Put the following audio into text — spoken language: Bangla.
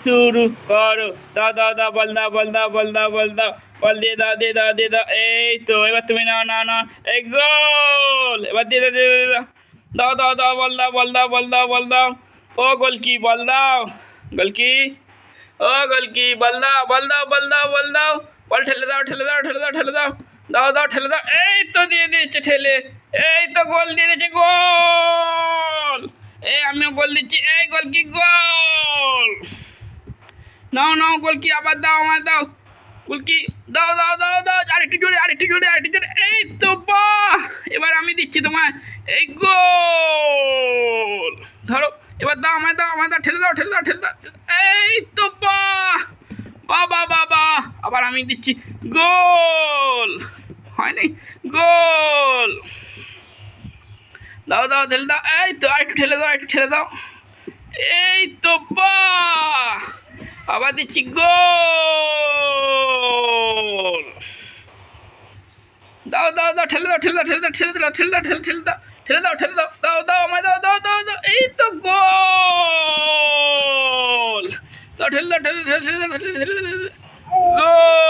শুরু করো দাও দাও দাও বল দাও বল দাও বল দাও বল দাও বল দিয়ে দাও দিয়ে দাও দিয়ে দাও এই তো এবার তুমি নাও নাও নাও এই গোল এবার দিয়ে দাও দিয়ে দাও, দিয়ে দাও দাও দাও দাও বল দাও বল দাও বল দাও বল দাও ও গোলকি বল দাও গোলকি ও গোলকি বল দাও বল দাও বল দাও বল দাও বল ঠেলে দাও ঠেলে দাও ঠেলে দাও ঠেলে দাও দাও দাও ঠেলে দাও এই তো দিয়ে দিয়েছে ঠেলে এই তো গোল দিয়ে দিয়েছে গোল এই আমিও গোল দিচ্ছি এই গোল কি গোল নাও নাও, গোলকি, আবার দাও আমার দাও। গোলকি, দাও দাও দাও দাও আরেকটু জোরে আরেকটু জোরে আরেকটু জোরে। এই তো, বাহ! এবার আমি দিচ্ছি তোমায়। এই গোল! ধরো, এবার দাও, আমায় দাও আমায় দাও, ঠেলে দাও ঠেলে দাও ঠেলে দাও। এই তো, বাহ! বাহ বাহ আবার আমি দিচ্ছি গোল! হয়নি গোল! দাও দাও, ঠেলে দাও। এই তো, আর একটু ঠেলে দাও, আর একটু ঠেলে দাও। এই তো, বাহ! আবার দিচ্ছি গোল দাও দাও দাও ঠেলে দাও ঠেলে দাও ঠেলে দাও ঠেলে দাও ঠেলে দাও ঠেলে ঠেলে দাও ঠেলে দাও ঠেলে দাও দাও দাও আমায় দাও দাও দাও দাও এই তো গোল দাও ঠেলে দাও ঠেলে ঠেলে ঠেলে দাও ঠেলে ঠেলে গোল